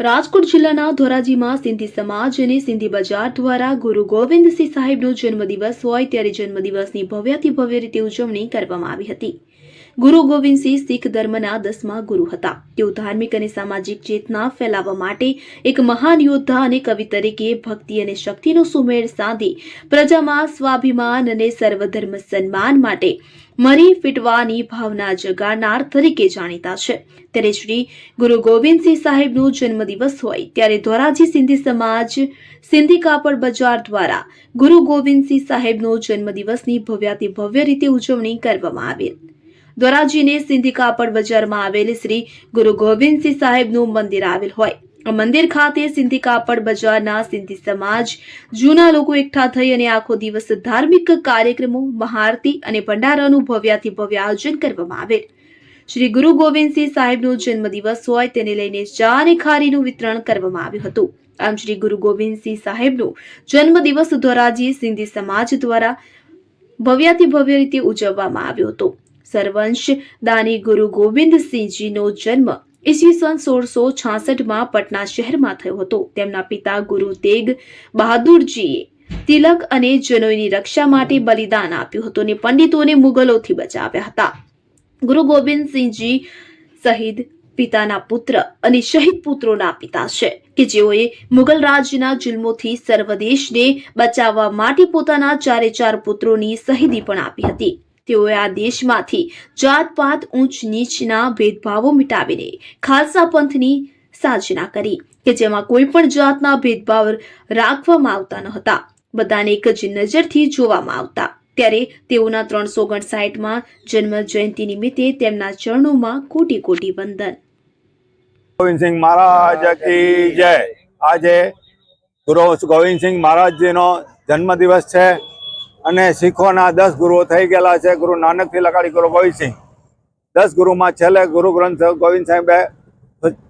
રાજકોટ જિલ્લાના ધોરાજીમાં સિંધી સમાજ અને સિંધી બજાર દ્વારા ગુરુ ગોવિંદસિંહ સાહેબનો જન્મદિવસ હોય ત્યારે જન્મદિવસની ભવ્યથી ભવ્ય રીતે ઉજવણી કરવામાં આવી હતી. ગુરુ ગોવિંદસિંહ શીખ ધર્મના દસમા ગુરુ હતા. તેઓ ધાર્મિક અને સામાજિક ચેતના ફેલાવવા માટે એક મહાન યોદ્ધા અને કવિ તરીકે ભક્તિ અને શક્તિનો સુમેળ સાધી પ્રજામાં સ્વાભિમાન અને સર્વધર્મ સન્માન માટે મરી ફીટવાની ભાવના જગાડનાર તરીકે જાણીતા છે. ત્યારે શ્રી ગુરુ ગોવિંદસિંહ સાહેબનો જન્મદિવસ હોય ત્યારે ધોરાજી સિંધી સમાજ સિંધી કાપડ બજાર દ્વારા ગુરુ ગોવિંદસિંહ સાહેબનો જન્મદિવસની ભવ્યાતિ ભવ્ય રીતે ઉજવણી કરવામાં આવી ધોરાજીને સિંધી કાપડ બજારમાં આવેલ શ્રી ગુરુ ગોવિંદસિંહ સાહેબનું મંદિર આવેલ હોય. મંદિર ખાતે સિંધી કાપડ બજારના સિંધી સમાજ, જૂના લોકો એકઠા થઈ અને આખો દિવસ ધાર્મિક કાર્યક્રમો, મહાઆરતી અને ભંડારાનું ભવ્યાથી ભવ્ય આયોજન કરવામાં આવેલ. શ્રી ગુરુ ગોવિંદસિંહ સાહેબનો જન્મદિવસ હોય તેને લઈને ચા ખારીનું વિતરણ કરવામાં આવ્યું હતું. આમ શ્રી ગુરુ ગોવિંદસિંહ સાહેબનો જન્મદિવસ ધોરાજી સિંધી સમાજ દ્વારા ભવ્યાથી ભવ્ય રીતે ઉજવવામાં આવ્યો હતો. સરવંશ દાની ગુરુ ગોવિંદસિંહજીનો જન્મ ઈસવીસન સોળસો છાસઠમાં પટના શહેરમાં થયો હતો. તેમના પિતા ગુરુ તેગ બહાદુરજીએ તિલક અને જનોઈની રક્ષા માટે બલિદાન આપ્યું હતું અને પંડિતોને મુગલોથી બચાવ્યા હતા. ગુરુ ગોવિંદસિંહજી શહીદ પિતાના પુત્ર અને શહીદ પુત્રોના પિતા છે કે જેઓએ મુગલ રાજના જુલ્મોથી સર્વ દેશને બચાવવા માટે પોતાના ચારે ચાર પુત્રોની શહીદી પણ આપી હતી. તેઓએ આ દેશમાંથી જાતપાત ઊંચ નીચના ભેદભાવો મિટાવીને ખાલસા પંથની સાચના કરી કે જેમાં કોઈ પણ જાતના ભેદભાવ રાખવામાં આવતા ન હતા. બધાને એક જ નજરથી જોવામાં આવતા. ત્યારે તેઓના ત્રણસો ઓગણસાઠમાં જન્મ જયંતિ નિમિત્તે તેમના ચરણોમાં કોટી કોટી વંદન ગોવિંદસિંહ મહારાજ કી જય. આજે ગુરુ ગોવિંદસિંહ મહારાજજીનો જન્મદિવસ છે. અને શીખોના દસ ગુરુઓ થઈ ગયેલા છે. ગુરુ નાનકથી લગાડી ગુરુ ગોવિંદસિંહ દસ ગુરુમાં છેલ્લે ગુરુ ગ્રંથ ગોવિંદ સાહેબે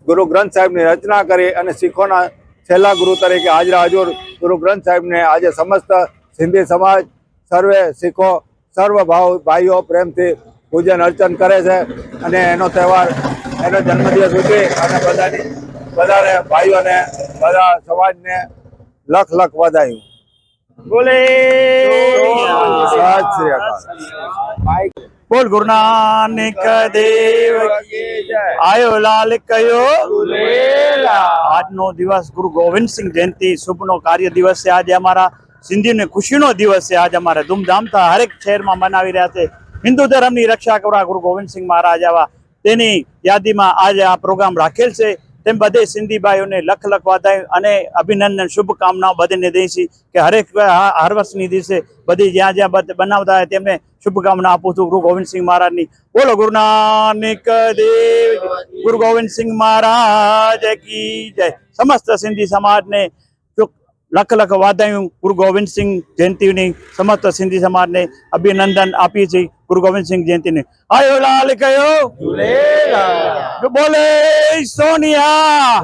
ગુરુ ગ્રંથ સાહેબની રચના કરી અને શીખોના છેલ્લા ગુરુ તરીકે હાજરા હજુર ગુરુ ગ્રંથ સાહેબને આજે સમસ્ત સિંધી સમાજ સર્વે શીખો, સર્વ ભાવ, ભાઈઓ પ્રેમથી પૂજન અર્ચન કરે છે અને એનો તહેવાર, એનો જન્મદિવસ ઉજવી અને બધાની, બધાને ભાઈઓને, બધા સમાજને લખ લખ વધાયું બોલે. બોલ ગુરુ નાનક દેવ આયો લાલ કયો. આજનો દિવસ ગુરુ ગોવિંદસિંહ જયંતિ શુભનો કાર્ય દિવસ છે. આજે અમારા સિંધીને ખુશીનો દિવસ છે. આજે અમારે ધૂમધામથી હરેક શહેરમાં મનાવી રહ્યા છે. હિન્દુ ધર્મની રક્ષા કરવા ગુરુ ગોવિંદસિંહ મહારાજ આવા તેની યાદીમાં આજે આ પ્રોગ્રામ રાખેલ છે. તેમ બધે સિંધી ભાઈઓને લખ લખ વધાય અને અભિનંદન, શુભકામનાઓ બધાને દઈશી કે હરેક હર વર્ષની દિવસે બધી જ્યાં જ્યાં બનાવતા હોય તેમને શુભકામના આપું છું. ગુરુ ગોવિંદસિંહ મહારાજની. બોલો, ગુરુ નાનક દેવ. ગુરુ ગોવિંદસિંહ મહારાજ કી જય. સમસ્ત સિંધી સમાજને લખ લખ વાદાયું ગુરુ ગોવિંદસિંહ જયંતિની સમસ્ત સિંધી સમાજને અભિનંદન આપીએ છીએ ગુરુ ગોવિંદસિંહ જયંતિને. આયો લાલ કયો? બોલે સોનિયા.